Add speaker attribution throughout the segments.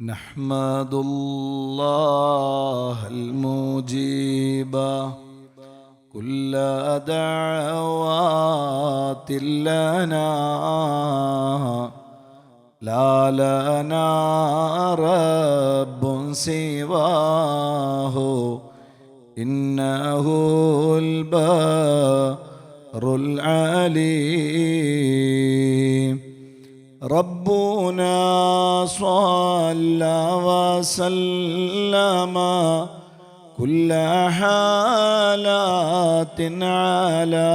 Speaker 1: نحمد الله المجيب. كل دعوات لنا لا لنا رب سواه. إنه البر العليم. ربنا صلى وسلم كل حالات على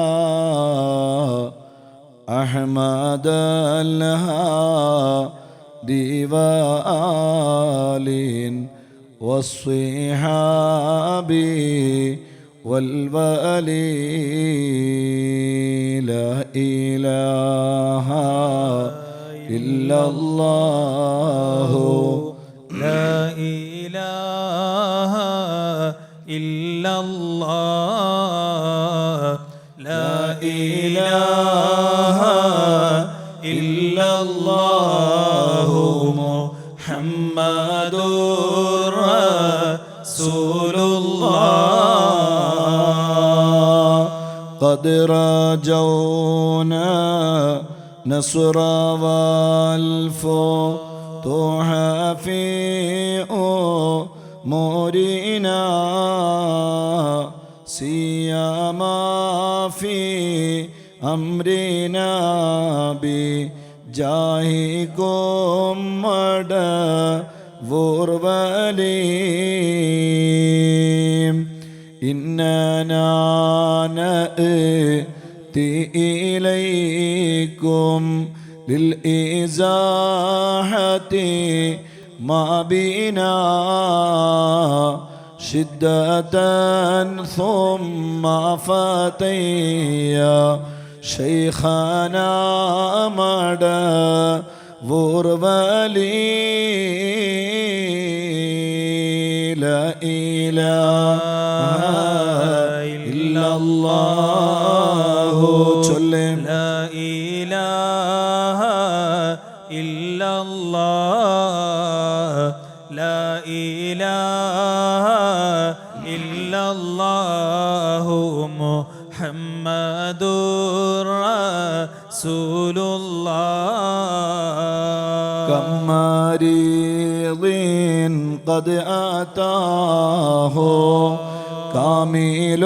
Speaker 1: أحمد الهادي وآل والصحاب والولي. لا إله إلا الله.
Speaker 2: لا إله إلا الله. لا إله إلا الله. محمد رسول الله.
Speaker 1: قد رجونا نصر والفتوح في أمورنا سيما في أمرنا بجاهكم مدى وروليم إننا نأتي إليكم للإزاحة ما بنا شدة ثم فتيا شيخنا مدى ورولي لا إله إلا الله قد أتاه كامل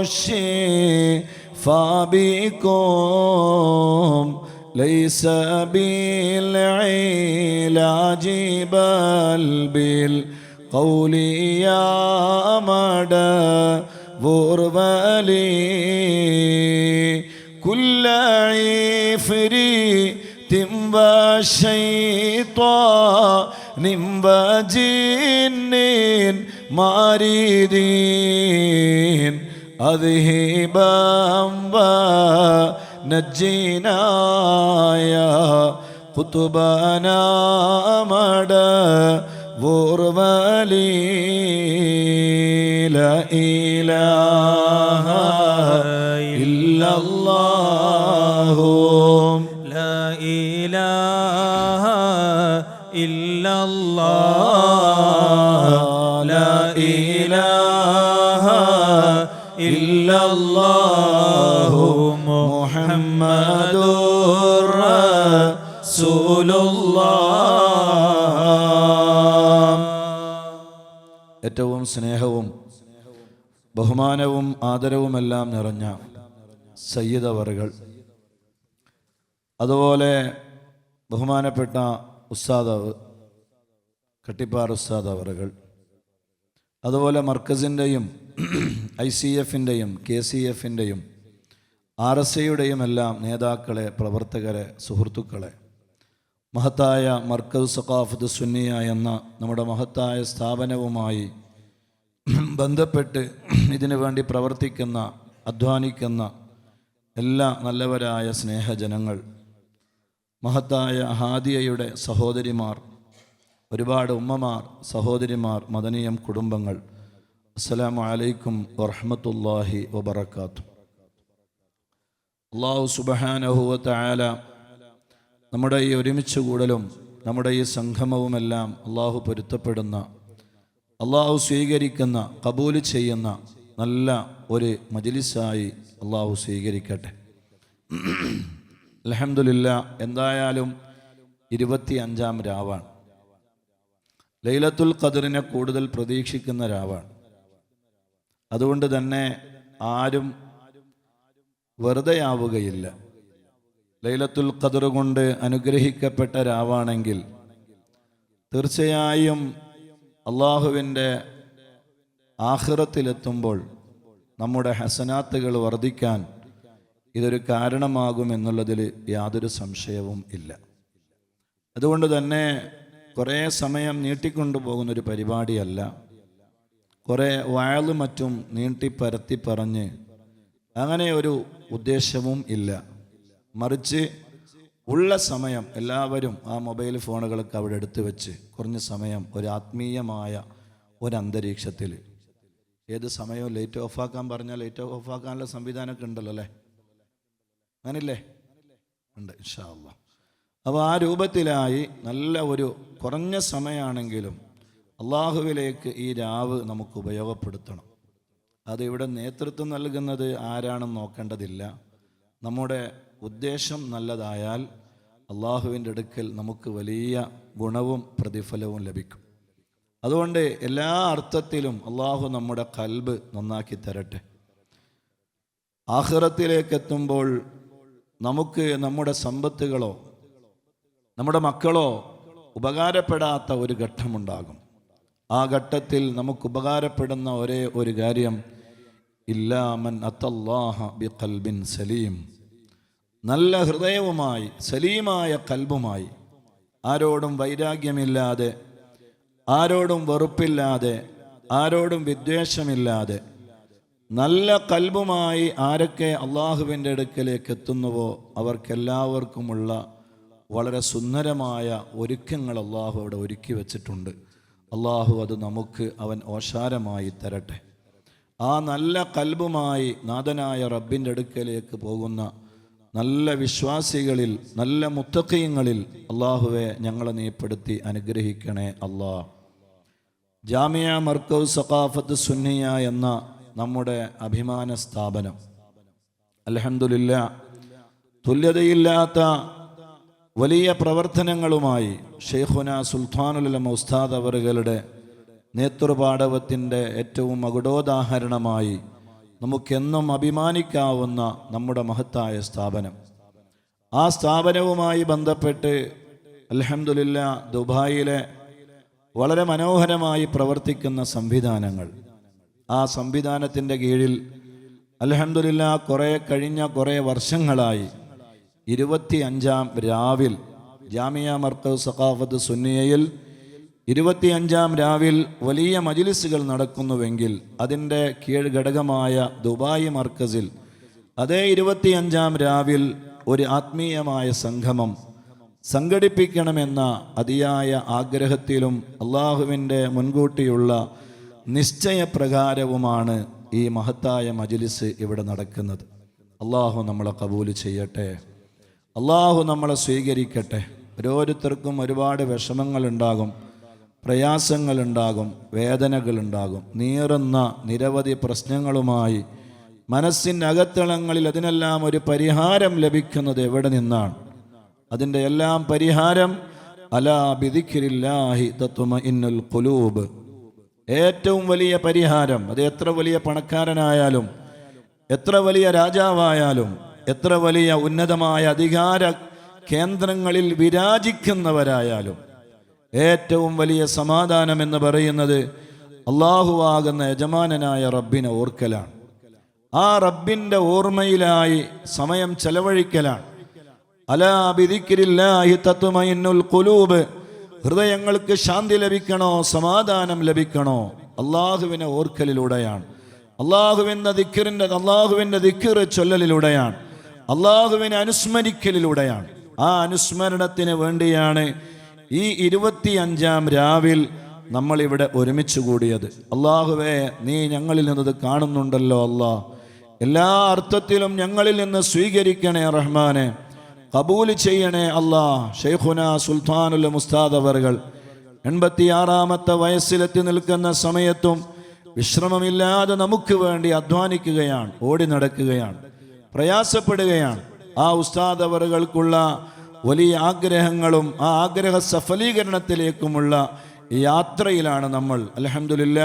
Speaker 1: الشفاء بكم ليس بالعلاج بل بالقول يا مدى ورولي كل عفريت وشيطان وجن ماردين أذهبا ونجينا يا قطبنا مدى ورولي لا إله ഏറ്റവും സ്നേഹവും ബഹുമാനവും ആദരവുമെല്ലാം നിറഞ്ഞ സയ്യിദവറുകൾ. അതുപോലെ ബഹുമാനപ്പെട്ട ഉസ്താദവ് കട്ടിപ്പാർ ഉസ്താദ് അവറുകൾ അതുപോലെ മർക്കസിന്റെയും ഐ സി എഫിന്റെയും കെ സി എഫിന്റെയും ആർ എസ് ഐയുടെയും എല്ലാം നേതാക്കളെ പ്രവർത്തകരെ സുഹൃത്തുക്കളെ. മഹത്തായ മർക്കസ് സഖാഫത്ത് സുന്നിയ എന്ന നമ്മുടെ മഹത്തായ സ്ഥാപനവുമായി ബന്ധപ്പെട്ട് ഇതിനു വേണ്ടി പ്രവർത്തിക്കുന്ന അധ്വാനിക്കുന്ന എല്ലാ നല്ലവരായ സ്നേഹജനങ്ങൾ മഹത്തായ ഹാദിയയുടെ സഹോദരിമാർ ഒരുപാട് ഉമ്മമാർ സഹോദരിമാർ മദനീയം കുടുംബങ്ങൾ അസ്സലാമു അലൈക്കും വറഹ്മത്തുള്ളാഹി വബറകാതുഹു. അള്ളാഹു സുബഹാനഹുവ തആല നമ്മുടെ ഈ ഒരുമിച്ച് കൂടലും നമ്മുടെ ഈ സംഗമവുമെല്ലാം അള്ളാഹു പൊരുത്തപ്പെടുന്ന അള്ളാഹു സ്വീകരിക്കുന്ന കബൂൽ ചെയ്യുന്ന നല്ല ഒരു മജിലിസായി അള്ളാഹു സ്വീകരിക്കട്ടെ. അലഹമില്ല എന്തായാലും ഇരുപത്തി അഞ്ചാം രാവാണ്. ലൈലത്തുൽ ഖദറിനെ കൂടുതൽ പ്രതീക്ഷിക്കുന്ന രാവാണ്. അതുകൊണ്ട് തന്നെ ആരും വെറുതെയാവുകയില്ല. ലൈലത്തുൽ ഖദർ കൊണ്ട് അനുഗ്രഹിക്കപ്പെട്ട രാവാണെങ്കിൽ തീർച്ചയായും അള്ളാഹുവിന്റെ ആഹ്റത്തിലെത്തുമ്പോൾ നമ്മുടെ ഹസനാത്തുകൾ വർദ്ധിക്കാൻ ഇതൊരു കാരണമാകും എന്നുള്ളതിൽ യാതൊരു സംശയവും ഇല്ല. അതുകൊണ്ട് തന്നെ കുറേ സമയം നീട്ടിക്കൊണ്ടു പോകുന്നൊരു പരിപാടിയല്ല. കുറേ വയലും മറ്റും നീട്ടിപ്പരത്തി പറഞ്ഞ് അങ്ങനെ ഒരു ഉദ്ദേശവും ഇല്ല. മറിച്ച് ഉള്ള സമയം എല്ലാവരും ആ മൊബൈൽ ഫോണുകളൊക്കെ അവിടെ എടുത്തു വെച്ച് കുറഞ്ഞ സമയം ഒരു ആത്മീയമായ ഒരു അന്തരീക്ഷത്തിൽ ഏത് സമയവും ലൈറ്റ് ഓഫാക്കാൻ പറഞ്ഞാൽ ലൈറ്റ് ഓഫാക്കാനുള്ള സംവിധാനമൊക്കെ ഉണ്ടല്ലോ അല്ലേ? അങ്ങനില്ലേ ഉണ്ട് ഇൻഷാ അള്ളാ അപ്പോൾ ആ രൂപത്തിലായി നല്ല ഒരു കുറഞ്ഞ സമയമാണെങ്കിലും അള്ളാഹുവിലേക്ക് ഈ രാവ് നമുക്ക് ഉപയോഗപ്പെടുത്തണം. അത് ഇവിടെ നേതൃത്വം നൽകുന്നത് ആരാണെന്ന് നോക്കേണ്ടതില്ല. നമ്മുടെ ഉദ്ദേശം നല്ലതായാൽ അള്ളാഹുവിന്റെ അടുക്കൽ നമുക്ക് വലിയ ഗുണവും പ്രതിഫലവും ലഭിക്കും. അതുകൊണ്ട് എല്ലാ അർത്ഥത്തിലും അള്ളാഹു നമ്മുടെ കൽബ് നന്നാക്കി തരട്ടെ. ആഹ്റത്തിലേക്ക് എത്തുമ്പോൾ നമുക്ക് നമ്മുടെ സമ്പത്തുകളോ നമ്മുടെ മക്കളോ ഉപകാരപ്പെടാത്ത ഒരു ഘട്ടമുണ്ടാകും. ആ ഘട്ടത്തിൽ നമുക്ക് ഉപകാരപ്പെടുന്ന ഒരേ ഒരു കാര്യം ഇല്ലാമൻ അത്തല്ലാഹ ബി കൽബിൻ സലീം. നല്ല ഹൃദയവുമായി സലീമായ കൽബുമായി. ആരോടും വൈരാഗ്യമില്ലാതെ ആരോടും വെറുപ്പില്ലാതെ ആരോടും വിദ്വേഷമില്ലാതെ നല്ല കൽബുമായി ആരൊക്കെ അള്ളാഹുവിന്റെ അടുക്കലേക്ക് എത്തുന്നുവോ അവർക്കെല്ലാവർക്കുമുള്ള വളരെ സുന്ദരമായ ഒരുക്കങ്ങൾ അള്ളാഹു അവിടെ ഒരുക്കി വച്ചിട്ടുണ്ട്. അള്ളാഹു അത് നമുക്ക് അവൻ ഓശാരമായി തരട്ടെ. ആ നല്ല കൽബുമായി നാഥനായ റബ്ബിന്റെ അടുക്കലേക്ക് പോകുന്ന നല്ല വിശ്വാസികളിൽ നല്ല മുത്തക്കയങ്ങളിൽ അള്ളാഹുവെ ഞങ്ങളെ നീപ്പെടുത്തി അനുഗ്രഹിക്കണേ അള്ളാ ജാമിയ മർക്കവ് സഖാഫത്ത് സുന്നിയ എന്ന നമ്മുടെ അഭിമാന സ്ഥാപനം. അലഹമില്ല തുല്യതയില്ലാത്ത വലിയ പ്രവർത്തനങ്ങളുമായി ഷെയ്ഖുന സുൽത്താനുലം ഉസ്താദ് അവറുകളുടെ നേതൃപാടവത്തിന്റെ ഏറ്റവും മകുടോദാഹരണമായി നമുക്കെന്നും അഭിമാനിക്കാവുന്ന നമ്മുടെ മഹത്തായ സ്ഥാപനം. ആ സ്ഥാപനവുമായി ബന്ധപ്പെട്ട് അലഹമില്ല ദുബായിലെ വളരെ മനോഹരമായി പ്രവർത്തിക്കുന്ന സംവിധാനങ്ങൾ. ആ സംവിധാനത്തിന്റെ കീഴിൽ അലഹമില്ല കുറേ കഴിഞ്ഞ കുറേ വർഷങ്ങളായി ഇരുപത്തി അഞ്ചാം രാവിൽ ജാമിയ മർക്കസ് സഖാഫത്ത് സുന്നിയയിൽ ഇരുപത്തിയഞ്ചാം രാവിൽ വലിയ മജിലിസുകൾ നടക്കുന്നുവെങ്കിൽ അതിന്റെ കീഴ്ഘടകമായ ദുബായ് മർക്കസിൽ അതേ ഇരുപത്തിയഞ്ചാം രാവിൽ ഒരു ആത്മീയമായ സംഗമം സംഘടിപ്പിക്കണമെന്ന അതിയായ ആഗ്രഹത്തിലും അള്ളാഹുവിന്റെ മുൻകൂട്ടിയുള്ള നിശ്ചയപ്രകാരവുമാണ് ഈ മഹത്തായ മജിലിസ് ഇവിടെ നടക്കുന്നത്. അള്ളാഹു നമ്മളെ കബൂൽ ചെയ്യട്ടെ. അള്ളാഹു നമ്മളെ സ്വീകരിക്കട്ടെ. ഓരോരുത്തർക്കും ഒരുപാട് വിഷമങ്ങളുണ്ടാകും. പ്രയാസങ്ങളുണ്ടാകും വേദനകളുണ്ടാകും. നീറുന്ന നിരവധി പ്രശ്നങ്ങളുമായി മനസ്സിന്റെ അകത്തളങ്ങളിൽ അതിനെല്ലാം ഒരു പരിഹാരം ലഭിക്കുന്നത് എവിടെ നിന്നാണ്? അതിന്റെ എല്ലാം പരിഹാരം അലാ ബിദിഖിരില്ലാഹി തത്വമ ഇന്നുൽ കുലൂബ് ഏറ്റവും വലിയ പരിഹാരം അത് എത്ര വലിയ പണക്കാരനായാലും എത്ര വലിയ രാജാവായാലും എത്ര വലിയ ഉന്നതമായ അധികാര കേന്ദ്രങ്ങളിൽ വിരാജിക്കുന്നവരായാലും ഏറ്റവും വലിയ സമാധാനം എന്ന് പറയുന്നത് അള്ളാഹുവാകുന്ന യജമാനനായ റബ്ബിനെ ഓർക്കലാണ്. ആ റബ്ബിന്റെ ഓർമ്മയിലായി സമയം ചെലവഴിക്കലാണ്. അലാ ബിദിക്കിരില്ലാഹി തത്വമയിന്നുൽ കുലൂബ് ഹൃദയങ്ങൾക്ക് ശാന്തി ലഭിക്കണോ സമാധാനം ലഭിക്കണോ അള്ളാഹുവിനെ ഓർക്കലിലൂടെയാണ്. അള്ളാഹുവിന്റെ ദിക്കറിന്റെ അള്ളാഹുവിന്റെ ദിക്കറ് ചൊല്ലലിലൂടെയാണ്. അള്ളാഹുവിനെ അനുസ്മരിക്കലിലൂടെയാണ്. ആ അനുസ്മരണത്തിന് വേണ്ടിയാണ് ഈ ഇരുപത്തി അഞ്ചാം രാവിൽ നമ്മളിവിടെ ഒരുമിച്ച് കൂടിയത്. അള്ളാഹുവേ നീ ഞങ്ങളിൽ നിന്നത് കാണുന്നുണ്ടല്ലോ അള്ളാ എല്ലാ അർത്ഥത്തിലും ഞങ്ങളിൽ നിന്ന് സ്വീകരിക്കണേ റഹ്മാനെ. കബൂൽ ചെയ്യണേ അള്ളാ ഷെയ്ഖുന സുൽത്താനുൽ മുസ്താദ് അവർകൾ. എൺപത്തിയാറാമത്തെ വയസ്സിലെത്തി നിൽക്കുന്ന സമയത്തും വിശ്രമമില്ലാതെ നമുക്ക് വേണ്ടി അധ്വാനിക്കുകയാണ് ഓടി നടക്കുകയാണ് പ്രയാസപ്പെടുകയാണ്. ആ ഉസ്താദ് അവറുകൾക്കുള്ള വലിയ ആഗ്രഹങ്ങളും ആ ആഗ്രഹ സഫലീകരണത്തിലേക്കുമുള്ള യാത്രയിലാണ് നമ്മൾ. അലഹമില്ല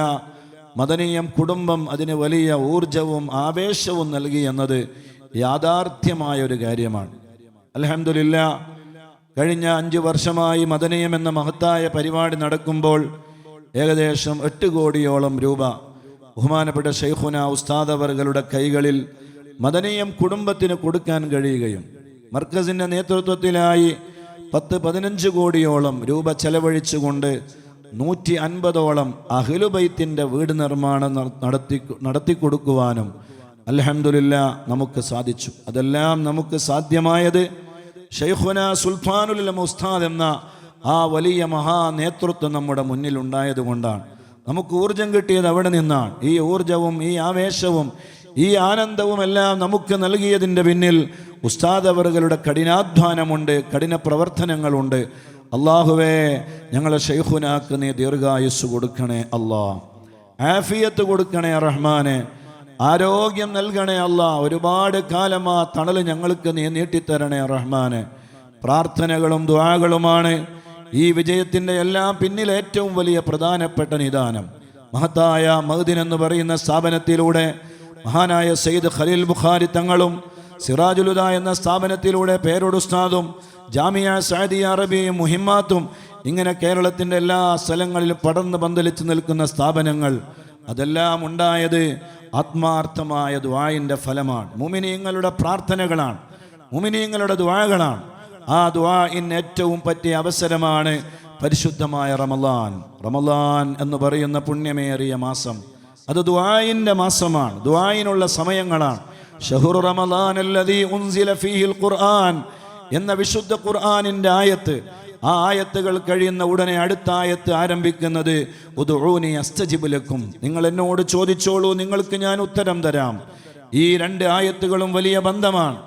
Speaker 1: മദനീയം കുടുംബം അതിന് വലിയ ഊർജവും ആവേശവും നൽകി എന്നത് യാഥാർത്ഥ്യമായ ഒരു കാര്യമാണ്. അലഹമില്ല കഴിഞ്ഞ അഞ്ച് വർഷമായി മദനീയം എന്ന മഹത്തായ പരിപാടി നടക്കുമ്പോൾ ഏകദേശം എട്ട് കോടിയോളം രൂപ ബഹുമാനപ്പെട്ട ഷെയ്ഖുന ഉസ്താദവറുകളുടെ കൈകളിൽ മദനീയം കുടുംബത്തിന് കൊടുക്കാൻ കഴിയുകയും മർക്കസിന്റെ നേതൃത്വത്തിലായി പത്ത് പതിനഞ്ച് കോടിയോളം രൂപ ചെലവഴിച്ചുകൊണ്ട് നൂറ്റി അൻപതോളം അഹിലുബൈത്തിന്റെ വീട് നിർമ്മാണം നട- നടത്തി നടത്തിക്കൊടുക്കുവാനും അലഹമുല്ല നമുക്ക് സാധിച്ചു. അതെല്ലാം നമുക്ക് സാധ്യമായത് ഷെയ്ഖുന സുൽഫാനുൽ ഉസ്താദ് എന്ന ആ വലിയ മഹാ നേതൃത്വം നമ്മുടെ മുന്നിൽ ഉണ്ടായത് കൊണ്ടാണ് നമുക്ക് ഊർജം കിട്ടിയത് അവിടെ നിന്നാണ്. ഈ ഊർജവും ഈ ആവേശവും ഈ ആനന്ദവും എല്ലാം നമുക്ക് നൽകിയതിന്റെ പിന്നിൽ ഉസ്താദ് അവറുകളുടെ കഠിനാധ്വാനമുണ്ട് കഠിന പ്രവർത്തനങ്ങളുണ്ട് അള്ളാഹുവേ ഞങ്ങളെ ഷെയ്ഖുനാക്ക് നീ ദീർഘായുസ് കൊടുക്കണേ അല്ലാ. ആഫിയത്ത് കൊടുക്കണേ റഹ്മാനെ. ആരോഗ്യം നൽകണേ അല്ല. ഒരുപാട് കാലം ആ തണൽ ഞങ്ങൾക്ക് നീ നീട്ടിത്തരണേ റഹ്മാനെ. പ്രാർത്ഥനകളും ദ്വാകളുമാണ് ഈ വിജയത്തിന്റെ എല്ലാം പിന്നിൽ ഏറ്റവും വലിയ പ്രധാനപ്പെട്ട നിദാനം. മഹത്തായ മഹദിൻ എന്ന് പറയുന്ന സ്ഥാപനത്തിലൂടെ മഹാനായ സയ്യിദ് ഖലീൽ ബുഖാരി തങ്ങളും സിറാജുലുദ എന്ന സ്ഥാപനത്തിലൂടെ പേരൊടുസ്താദും ജാമിയ സാദി അറബിയും മുഹിമാത്തും ഇങ്ങനെ കേരളത്തിന്റെ എല്ലാ സ്ഥലങ്ങളിലും പടർന്ന് പന്തലിച്ച് നിൽക്കുന്ന സ്ഥാപനങ്ങൾ. അതെല്ലാം ഉണ്ടായത് ആത്മാർത്ഥമായ ദ്വായിന്റെ ഫലമാണ്. മുമിനീങ്ങളുടെ പ്രാർത്ഥനകളാണ്. മുമിനീങ്ങളുടെ ദ്വാകളാണ് ആ ദ്വായിന് ഏറ്റവും പറ്റിയ അവസരമാണ് പരിശുദ്ധമായ റമലാൻ റമലാൻ എന്ന് പറയുന്ന പുണ്യമേറിയ മാസം. അത് ദ്വായിന്റെ മാസമാണ്. ദ്വായിനുള്ള സമയങ്ങളാണ്. ഷഹുർ റമദാൻ അല്ലദീ ഉൻസില ഫീഹിൽ ഖുർആൻ എന്ന വിശുദ്ധ ഖുർആനിന്റെ ആയത്ത്. ആ ആയത്തുകൾ കഴിയുന്ന ഉടനെ അടുത്ത ആയത്ത് ആരംഭിക്കുന്നത് ഉദൂനി അസ്തജിബുലക്കും നിങ്ങൾ എന്നോട് ചോദിച്ചോളൂ നിങ്ങൾക്ക് ഞാൻ ഉത്തരം തരാം. ഈ രണ്ട് ആയത്തുകളും വലിയ ബന്ധമാണ്.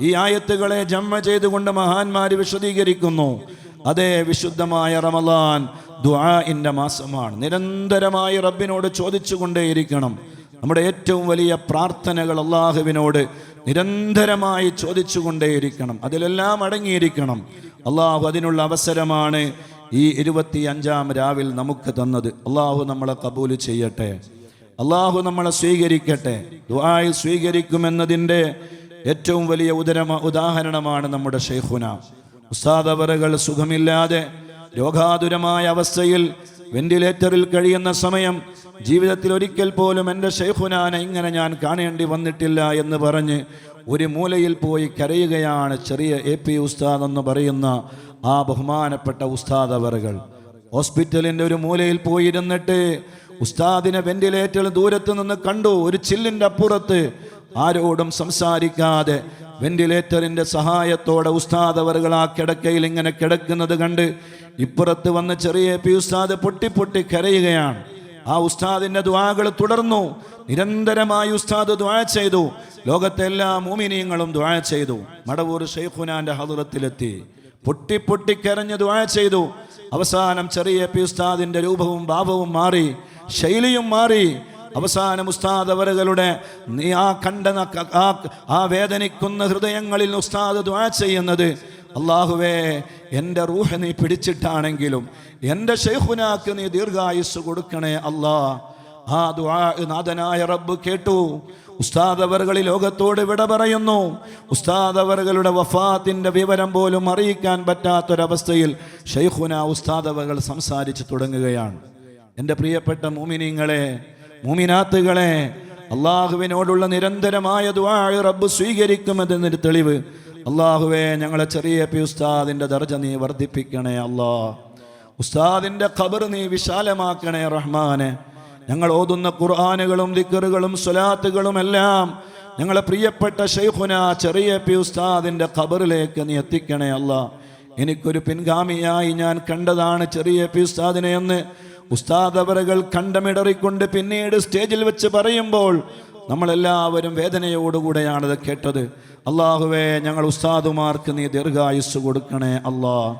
Speaker 1: ഈ ആയത്തുകളെ ജമ്മ ചെയ്തുകൊണ്ട് മഹാന്മാർ വിശദീകരിക്കുന്നു. അതേ വിശുദ്ധമായ റമലാൻ ദുആഇന്റെ മാസമാണ്. നിരന്തരമായി റബ്ബിനോട് ചോദിച്ചുകൊണ്ടേയിരിക്കണം. നമ്മുടെ ഏറ്റവും വലിയ പ്രാർത്ഥനകൾ അള്ളാഹുവിനോട് നിരന്തരമായി ചോദിച്ചുകൊണ്ടേയിരിക്കണം. അതിലെല്ലാം അടങ്ങിയിരിക്കണം. അള്ളാഹു അതിനുള്ള അവസരമാണ് ഈ ഇരുപത്തി അഞ്ചാം രാവിൽ നമുക്ക് തന്നത്. അള്ളാഹു നമ്മളെ കബൂൽ ചെയ്യട്ടെ. അള്ളാഹു നമ്മളെ സ്വീകരിക്കട്ടെ. ദുആയി സ്വീകരിക്കുമെന്നതിന്റെ ഏറ്റവും വലിയ ഉദര ഉദാഹരണമാണ് നമ്മുടെ ഷെയ്ഖുന ഉസ്താദവറുകൾ സുഖമില്ലാതെ രോഗാതുരമായ അവസ്ഥയിൽ വെന്റിലേറ്ററിൽ കഴിയുന്ന സമയം ജീവിതത്തിൽ ഒരിക്കൽ പോലും എന്റെ ഷെയ്ഖുനാന ഇങ്ങനെ ഞാൻ കാണേണ്ടി വന്നിട്ടില്ല എന്ന് പറഞ്ഞ് ഒരു മൂലയിൽ പോയി കരയുകയാണ് ചെറിയ എ പി ഉസ്താദ് എന്ന് പറയുന്ന ആ ബഹുമാനപ്പെട്ട ഉസ്താദ് അവറുകൾ. ഹോസ്പിറ്റലിന്റെ ഒരു മൂലയിൽ പോയിരുന്നിട്ട് ഉസ്താദിനെ വെന്റിലേറ്ററിൽ ദൂരത്ത് നിന്ന് കണ്ടു. ഒരു ചില്ലിന്റെ അപ്പുറത്ത് ആരോടും സംസാരിക്കാതെ വെന്റിലേറ്ററിന്റെ സഹായത്തോടെ ഉസ്താദ് അവറുകൾ ആ കിടക്കയിൽ ഇങ്ങനെ കിടക്കുന്നത് കണ്ട് ഇപ്പുറത്ത് വന്ന് ചെറിയ പി ഉസ്താദ് പൊട്ടി പൊട്ടി കരയുകയാണ്. ആ ഉസ്താദിന്റെ ദ്വാകൾ തുടർന്നു. നിരന്തരമായി ഉസ്താദ് ദ്വാ ചെയ്തു. ലോകത്തെ എല്ലാ മോമിനിയങ്ങളും ദ്വാ ചെയ്തു. മടവൂർ ഷെയ്ഖുനാന്റെ ഹദുറത്തിലെത്തി. പൊട്ടി പൊട്ടിക്കരഞ്ഞ് ദ്വാ ചെയ്തു. അവസാനം ചെറിയ പി ഉസ്താദിന്റെ രൂപവും ഭാവവും മാറി ശൈലിയും മാറി. അവസാനം ഉസ്താദ് അവരുകളുടെ ആ കണ്ട ആ വേദനിക്കുന്ന ഹൃദയങ്ങളിൽ ഉസ്താദ് ദ്വാ ചെയ്യുന്നത് അള്ളാഹുവേ എന്റെ റൂഹ നീ പിടിച്ചിട്ടാണെങ്കിലും എന്റെ ഷെയ്ഖുനാക്ക് നീ ദീർഘായുസ് കൊടുക്കണേ അല്ലാ. ആ ദുആ നാഥനായ റബ്ബ് കേട്ടു. ഉസ്താദ് അവറുകൾ ലോകത്തോട് വിട പറയുന്നു. ഉസ്താദ് അവറുകളുടെ വഫാത്തിന്റെ വിവരം പോലും അറിയിക്കാൻ പറ്റാത്തൊരവസ്ഥയിൽ ഷെയ്ഖുന ഉസ്താദ് അവറുകൾ സംസാരിച്ചു തുടങ്ങുകയാണ്. എന്റെ പ്രിയപ്പെട്ട മൂമിനിങ്ങളെ മൂമിനാത്തുകളെ അള്ളാഹുവിനോടുള്ള നിരന്തരമായ ദുആ റബ്ബ് സ്വീകരിക്കുമെന്നൊരു തെളിവ് അള്ളാഹുവേ ഞങ്ങളെ ചെറിയ പി ഉസ്താദിന്റെ ദർജ നീ വർദ്ധിപ്പിക്കണേ അല്ലാ. ഉസ്താദിന്റെ ഖബർ നീ വിശാലമാക്കണേ റഹ്മാനെ. ഞങ്ങൾ ഓതുന്ന ഖുർആാനുകളും ദിക്കറുകളും സ്വലാത്തുകളും എല്ലാം ഞങ്ങളെ പ്രിയപ്പെട്ട ഷെയ്ഖുന ചെറിയ പി ഉസ്താദിന്റെ ഖബറിലേക്ക് നീ എത്തിക്കണേ അല്ല. എനിക്കൊരു പിൻഗാമിയായി ഞാൻ കണ്ടതാണ് ചെറിയ പി ഉസ്താദിനെ എന്ന്. ഉസ്താദ് അവറുകൾ കണ്ടമിടറിക്കൊണ്ട് പിന്നീട് സ്റ്റേജിൽ വെച്ച് പറയുമ്പോൾ നമ്മളെല്ലാവരും വേദനയോടുകൂടെയാണത് കേട്ടത്. അള്ളാഹുവേ ഞങ്ങൾ ഉസ്താദുമാർക്ക് നീ ദീർഘായുസ് കൊടുക്കണേ അല്ലാ.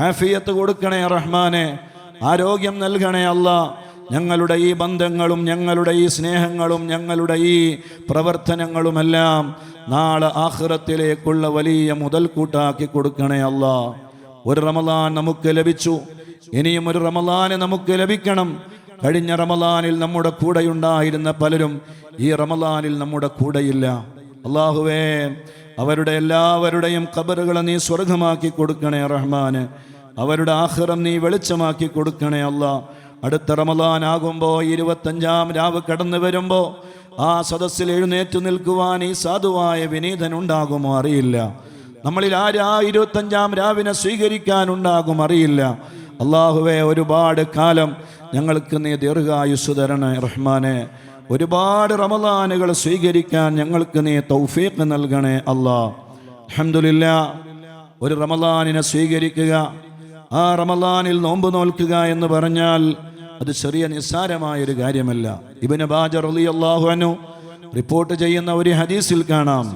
Speaker 1: ഹാഫിയത്ത് കൊടുക്കണേ റഹ്മാനെ. ആരോഗ്യം നൽകണേ അല്ലാ. ഞങ്ങളുടെ ഈ ബന്ധങ്ങളും ഞങ്ങളുടെ ഈ സ്നേഹങ്ങളും ഞങ്ങളുടെ ഈ പ്രവർത്തനങ്ങളുമെല്ലാം നാളെ ആഹ്റത്തിലേക്കുള്ള വലിയ മുതൽക്കൂട്ടാക്കി കൊടുക്കണേ അല്ല. ഒരു റമദാൻ നമുക്ക് ലഭിച്ചു. ഇനിയും ഒരു റമദാന് നമുക്ക് ലഭിക്കണം. കഴിഞ്ഞ റമലാനിൽ നമ്മുടെ കൂടെയുണ്ടായിരുന്ന പലരും ഈ റമലാനിൽ നമ്മുടെ കൂടെയില്ല. അള്ളാഹുവേ അവരുടെ എല്ലാവരുടെയും കബറുകളെ നീ സ്വർഗമാക്കി കൊടുക്കണേ റഹ്മാന്. അവരുടെ ആഹ്റം നീ വെളിച്ചമാക്കി കൊടുക്കണേ അല്ല അടുത്ത റമദാൻ ആകുമ്പോൾ ഇരുപത്തഞ്ചാം രാവ് കടന്നു വരുമ്പോൾ ആ സദസ്സിൽ എഴുന്നേറ്റ് നിൽക്കുവാൻ ഈ സാധുവായ വിനീതനുണ്ടാകുമോ അറിയില്ല. നമ്മളിൽ ആരാ ഇരുപത്തഞ്ചാം രാവിനെ സ്വീകരിക്കാനുണ്ടാകും അറിയില്ല. അള്ളാഹുവെ ഒരുപാട് കാലം ഞങ്ങൾക്ക് നീ ദീർഘായുസ് തരണേ റഹ്മാനെ. ഒരുപാട് റമദാനുകൾ സ്വീകരിക്കാൻ ഞങ്ങൾക്ക് നീ തൗഫീഖ് നൽകണേ അല്ലാ അഹമ്മദില്ല ഒരു റമദാനിനെ സ്വീകരിക്കുക ആ റമദാനിൽ നോമ്പ് നോൽക്കുക എന്ന് പറഞ്ഞാൽ അത് ചെറിയ നിസ്സാരമായ ഒരു കാര്യമല്ല. ഇബിന് ബാജർ അലി അള്ളാഹു റിപ്പോർട്ട് ചെയ്യുന്ന ഒരു ഹദീസിൽ കാണാം.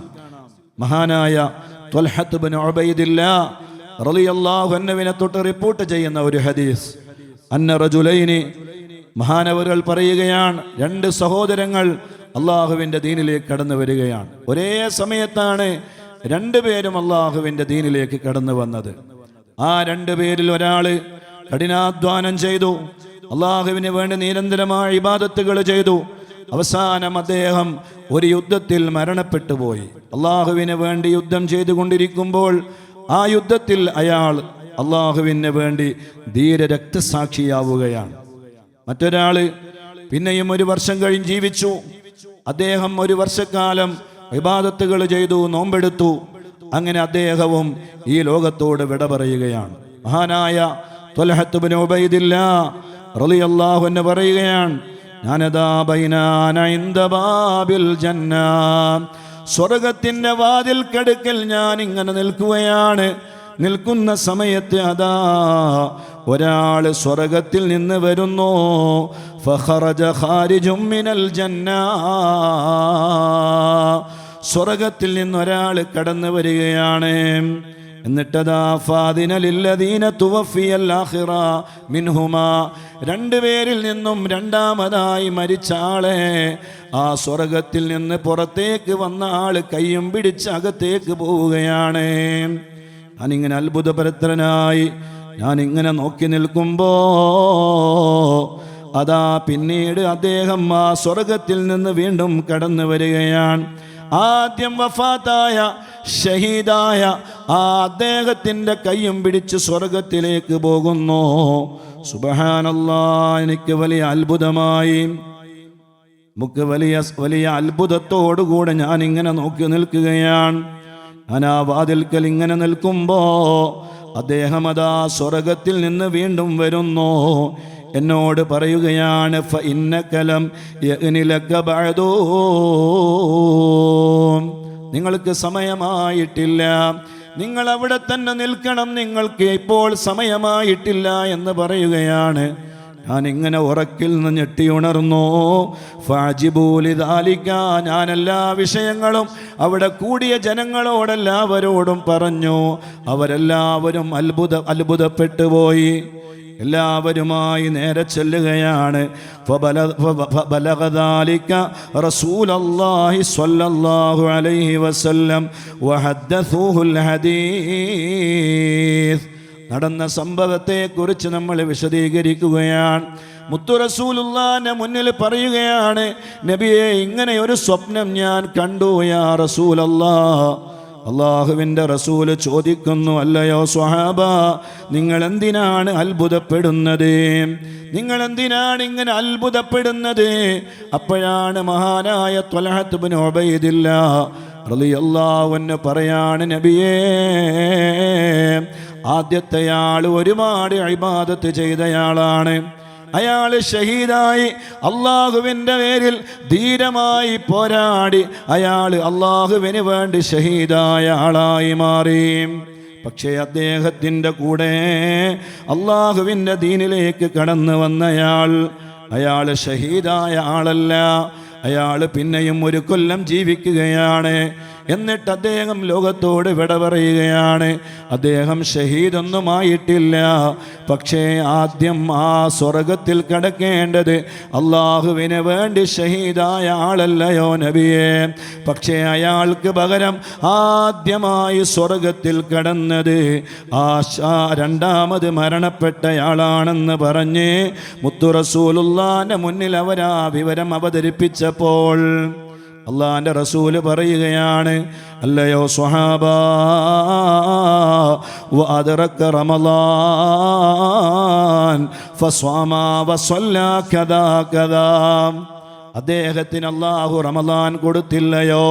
Speaker 1: മഹാനായ ത്വൽഹത്ത് ബിൻ ഉബൈദില്ല റളിയല്ലാഹു അൻഹുവിനെ തൊട്ട് റിപ്പോർട്ട് ചെയ്യുന്ന ഒരു ഹദീസ്. അന്ന റജുലൈനി മഹാനവറുകൾ പറയുകയാണ് രണ്ട് സഹോദരങ്ങൾ അള്ളാഹുവിന്റെ ദീനിലേക്ക് കടന്നു വരികയാണ്. ഒരേ സമയത്താണ് രണ്ടുപേരും അള്ളാഹുവിന്റെ ദീനിലേക്ക് കടന്നു വന്നത്. ആ രണ്ടു പേരിൽ ഒരാൾ കഠിനാധ്വാനം ചെയ്തു അള്ളാഹുവിന് വേണ്ടി നിരന്തരമായ ഇബാദത്തുകൾ ചെയ്തു. അവസാനം അദ്ദേഹം ഒരു യുദ്ധത്തിൽ മരണപ്പെട്ടു പോയി. അള്ളാഹുവിന് വേണ്ടി യുദ്ധം ചെയ്തുകൊണ്ടിരിക്കുമ്പോൾ ആ യുദ്ധത്തിൽ അയാൾ അള്ളാഹുവിന് വേണ്ടി ധീര രക്തസാക്ഷിയാവുകയാണ്. മറ്റൊരാൾ പിന്നെയും ഒരു വർഷം കഴിഞ്ഞ് ജീവിച്ചു. അദ്ദേഹം ഒരു വർഷക്കാലം വിവാദത്തുകൾ ചെയ്തു നോമ്പെടുത്തു. അങ്ങനെ അദ്ദേഹവും ഈ ലോകത്തോട് വിട പറയുകയാണ്. മഹാനായ റളിയല്ലാഹു എന്ന് പറയുകയാണ് ഞാനതാ ബൈനാന ബാബിൽ ജന്ന സ്വർഗത്തിന്റെ വാതിൽ കടുക്കൽ ഞാൻ ഇങ്ങനെ നിൽക്കുകയാണ്. നിൽക്കുന്ന സമയത്ത് അതാ ഒരാൾ സ്വർഗത്തിൽ നിന്ന് വരുന്നു. ഫഖറജ ഖാരിജും മിനൽ ജന്ന. സ്വർഗത്തിൽ നിന്ന് ഒരാൾ കടന്നു വരികയാണ്. എന്നിട്ടതാ ഫാദിനലില്ലദീന തുവഫിയൽ ആഖിറ മിൻഹുമ രണ്ടുപേരിൽ നിന്നും രണ്ടാമതായി മരിച്ച ആ സ്വർഗത്തിൽ നിന്ന് പുറത്തേക്ക് വന്ന ആൾ കയ്യും പിടിച്ച് അകത്തേക്ക് പോവുകയാണ്. ഞാനിങ്ങനെ അത്ഭുതപരത്രനായി ഞാനിങ്ങനെ നോക്കി നിൽക്കുമ്പോ അതാ പിന്നീട് അദ്ദേഹം ആ സ്വർഗത്തിൽ നിന്ന് വീണ്ടും കടന്നു വരികയാണ്. ആദ്യം വഫാത്തായ ഷഹീദായ ആ അദ്ദേഹത്തിന്റെ കൈയും പിടിച്ച് സ്വർഗത്തിലേക്ക് പോകുന്നു. സുബഹാനല്ലാ എനിക്ക് വലിയ അത്ഭുതമായി. നമുക്ക് വലിയ വലിയ അത്ഭുതത്തോടുകൂടെ ഞാൻ ഇങ്ങനെ നോക്കി നിൽക്കുകയാണ്. ഞാൻ ആ വാതിൽക്കൽ ഇങ്ങനെ നിൽക്കുമ്പോൾ അദ്ദേഹം അതാ സ്വർഗത്തിൽ നിന്ന് വീണ്ടും വരുന്നു. എന്നോട് പറയുകയാണ് ഇന്നക്കലം ഇന്നകലം യഗ്നിലക ബഅദൂ." നിങ്ങൾക്ക് സമയമായിട്ടില്ല. നിങ്ങൾ അവിടെ തന്നെ നിൽക്കണം. നിങ്ങൾക്ക് ഇപ്പോൾ സമയമായിട്ടില്ല എന്ന് പറയുകയാണ്. ഞാൻ ഇങ്ങനെ ഉറക്കിൽ നിന്ന് ഞെട്ടി ഉണർന്നു. ഞെട്ടിയുണർന്നു ഫാജിബൂലിദാലിക്ക ഞാൻ എല്ലാ വിഷയങ്ങളും അവിടെ കൂടിയ ജനങ്ങളോടെല്ലാവരോടും പറഞ്ഞു. അവരെല്ലാവരും അത്ഭുത അത്ഭുതപ്പെട്ടു പോയി. എല്ലാവരുമായി നേരെ ചെല്ലുകയാണ്. ബലഗദാലിക്ക റസൂൽ സ്വല്ലല്ലാഹു അലൈഹി വസല്ലം ഹദീസ്. നടന്ന സംഭവത്തെക്കുറിച്ച് നമ്മൾ വിശദീകരിക്കുകയാണ്. മുത്തു റസൂലുള്ളാന്റെ മുന്നിൽ പറയുകയാണ് നബിയെ ഇങ്ങനെ ഒരു സ്വപ്നം ഞാൻ കണ്ടു യാ റസൂലല്ലാ അള്ളാഹുവിന്റെ റസൂൽ ചോദിക്കുന്നു അല്ലയോ സ്വഹാബ നിങ്ങൾ എന്തിനാണ് അത്ഭുതപ്പെടുന്നത്? നിങ്ങൾ എന്തിനാണ് ഇങ്ങനെ അത്ഭുതപ്പെടുന്നത്? അപ്പോഴാണ് മഹാനായ ത്വലഹത്ത് ബിൻ റലിയല്ലാവെന്ന് പറയാണ് നബിയേ ആദ്യത്തെ ആൾ ഒരുപാട് അഴിബാദത്ത് ചെയ്തയാളാണ്. അയാൾ ഷഹീദായി അള്ളാഹുവിന്റെ പേരിൽ ധീരമായി പോരാടി അയാൾ അള്ളാഹുവിന് വേണ്ടി ഷഹീദായ ആളായി മാറി. പക്ഷേ അദ്ദേഹത്തിന്റെ കൂടെ അള്ളാഹുവിന്റെ ദീനിലേക്ക് കടന്നു വന്നയാൾ അയാൾ ഷഹീദായ ആളല്ല. അയാൾ പിന്നെയും ഒരു കൊല്ലം ജീവിക്കുകയാണ്. എന്നിട്ട് അദ്ദേഹം ലോകത്തോട് വിട പറയുകയാണ്. അദ്ദേഹം ഷഹീദൊന്നുമായിട്ടില്ല. പക്ഷേ ആദ്യം ആ സ്വർഗത്തിൽ കിടക്കേണ്ടത് അള്ളാഹുവിന് വേണ്ടി ഷഹീദായ ആളല്ലയോ നബിയെ. പക്ഷേ അയാൾക്ക് പകരം ആദ്യമായി സ്വർഗത്തിൽ കടന്നത് ആ രണ്ടാമത് മരണപ്പെട്ടയാളാണെന്ന് പറഞ്ഞ് മുത്തുറസൂലുല്ലാന്റെ മുന്നിൽ അവരാ വിവരം അവതരിപ്പിച്ചപ്പോൾ അള്ളാന്റെ റസൂല് പറയുകയാണ് അല്ലയോ സ്വഹാബ وأدرك رمضان فصام وصلى كذا كذا അദ്ദേഹത്തിന് അള്ളാഹു റമദാൻ കൊടുത്തില്ലയോ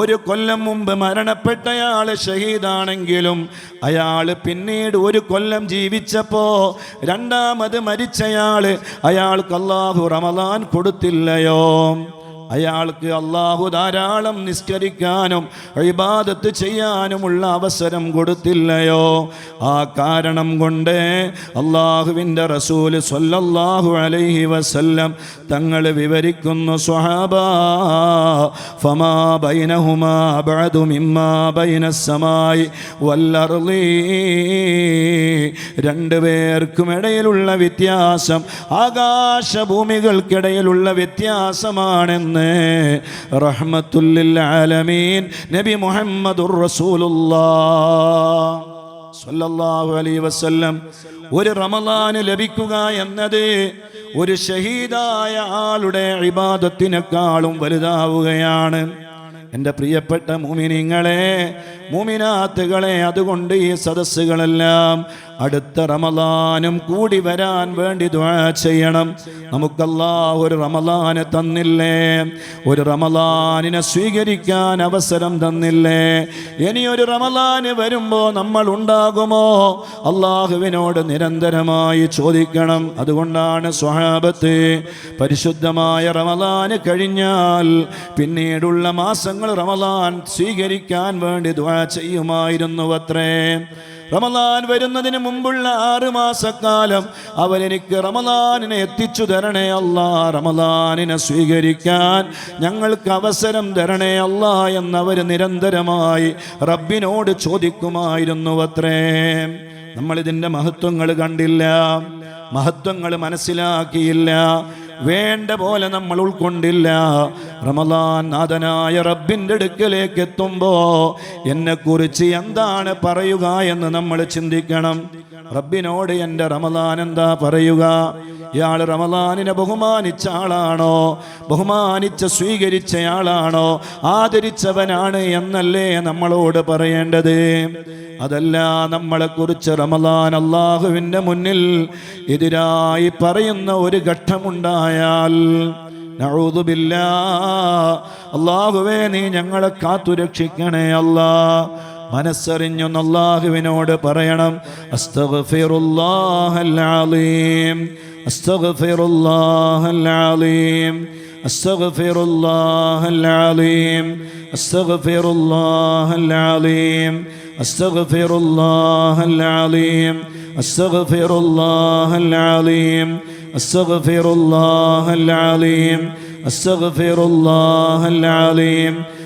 Speaker 1: ഒരു കൊല്ലം മുമ്പ് മരണപ്പെട്ടയാൾ ഷഹീദാണെങ്കിലും അയാൾ പിന്നീട് ഒരു കൊല്ലം ജീവിച്ചപ്പോ രണ്ടാമത് മരിച്ചയാൾ അയാൾക്ക് അള്ളാഹു റമദാൻ കൊടുത്തില്ലയോ അയാൾക്ക് അള്ളാഹു ധാരാളം നിസ്കരിക്കാനും ഇബാദത്ത് ചെയ്യാനുമുള്ള അവസരം കൊടുത്തില്ലയോ? ആ കാരണം കൊണ്ട് അള്ളാഹുവിന്റെ റസൂൽ സൊല്ലാഹു അലൈഹി വസല്ലം തങ്ങൾ വിവരിക്കുന്നു സ്വഹാബ ഫമാ വ്യത്യാസം ആകാശഭൂമികൾക്കിടയിലുള്ള വ്യത്യാസമാണെന്ന് റഹ്മത്തുല്ലിൽ ആലമീൻ നബി മുഹമ്മദുർ റസൂലുള്ളാ സല്ലല്ലാഹു അലൈഹി വസല്ലം. ഒരു റമദാന് ലഭിക്കുക എന്നത് ഒരു ഷഹീദായ ആളുടെ ഇബാദത്തിനേക്കാളും വലുതാവുകയാണ്. എന്റെ പ്രിയപ്പെട്ട മുമിനിങ്ങളെ മുമിനാത്തുകളെ അതുകൊണ്ട് ഈ സദസ്സുകളെല്ലാം അടുത്ത റമലാനും കൂടി വരാൻ വേണ്ടി ചെയ്യണം. നമുക്കല്ലാ ഒരു റമലാന് തന്നില്ലേ? ഒരു റമലാനിനെ സ്വീകരിക്കാൻ അവസരം തന്നില്ലേ? ഇനി ഒരു റമലാന് വരുമ്പോൾ നമ്മൾ ഉണ്ടാകുമോ? അള്ളാഹുവിനോട് നിരന്തരമായി ചോദിക്കണം. അതുകൊണ്ടാണ് സ്വഹാബത്ത് പരിശുദ്ധമായ റമലാന് കഴിഞ്ഞാൽ പിന്നീടുള്ള മാസങ്ങൾ റമലാൻ സ്വീകരിക്കാൻ വേണ്ടി ദ്വാ ചെയ്യുമായിരുന്നു അത്രേ റമദാൻ വരുന്നതിന് മുമ്പുള്ള ആറ് മാസക്കാലം അവരെനിക്ക് റമദാനിനെ എത്തിച്ചു തരണേ അല്ല റമദാനിനെ സ്വീകരിക്കാൻ ഞങ്ങൾക്ക് അവസരം തരണേ അല്ല എന്നവർ നിരന്തരമായി റബ്ബിനോട് ചോദിക്കുമായിരുന്നു അത്രേ നമ്മളിതിന്റെ മഹത്വങ്ങൾ കണ്ടില്ല മഹത്വങ്ങൾ മനസ്സിലാക്കിയില്ല വേണ്ട പോലെ നമ്മൾ ഉൾക്കൊണ്ടില്ല. റമദാൻ നാഥനായ റബ്ബിന്റെ അടുക്കലേക്ക് എത്തുമ്പോൾ എന്നെക്കുറിച്ച് എന്താണ് പറയുക എന്ന് നമ്മൾ ചിന്തിക്കണം. റബ്ബിനോട് എന്റെ റമദാൻ എന്താ പറയുക? ഇയാൾ റമദാനിനെ ബഹുമാനിച്ച ആളാണോ? ബഹുമാനിച്ച സ്വീകരിച്ചയാളാണോ? ആദരിച്ചവനാണ് എന്നല്ലേ നമ്മളോട് പറയേണ്ടത്? അതല്ല നമ്മളെക്കുറിച്ച് റമദാൻ അള്ളാഹുവിന്റെ മുന്നിൽ എതിരായി പറയുന്ന ഒരു ഘട്ടമുണ്ടായാൽ അള്ളാഹുവേ നീ ഞങ്ങളെ കാത്തുരക്ഷിക്കണേ അല്ലാ. മനസ്സറിഞ്ഞൊന്നല്ലാഹുവിനോട് പറയണം. അസ്തഗ്ഫിറുല്ലാഹല്ലാലീം അസ്തഗ്ഫിറുല്ലാഹല്ലാലീം അസ്തഗ്ഫിറുല്ലാഹല്ലാലീം അസ്തഗ്ഫിറുല്ലാഹല്ലാലീം അസ്തഗ്ഫിറുല്ലാഹല്ലാലീം അസ്തഗ്ഫിറുല്ലാഹല്ലാലീം അസ്തഗ്ഫിറുല്ലാഹല്ലാലീം അസ്തഗ്ഫിറുല്ലാഹല്ലാലീം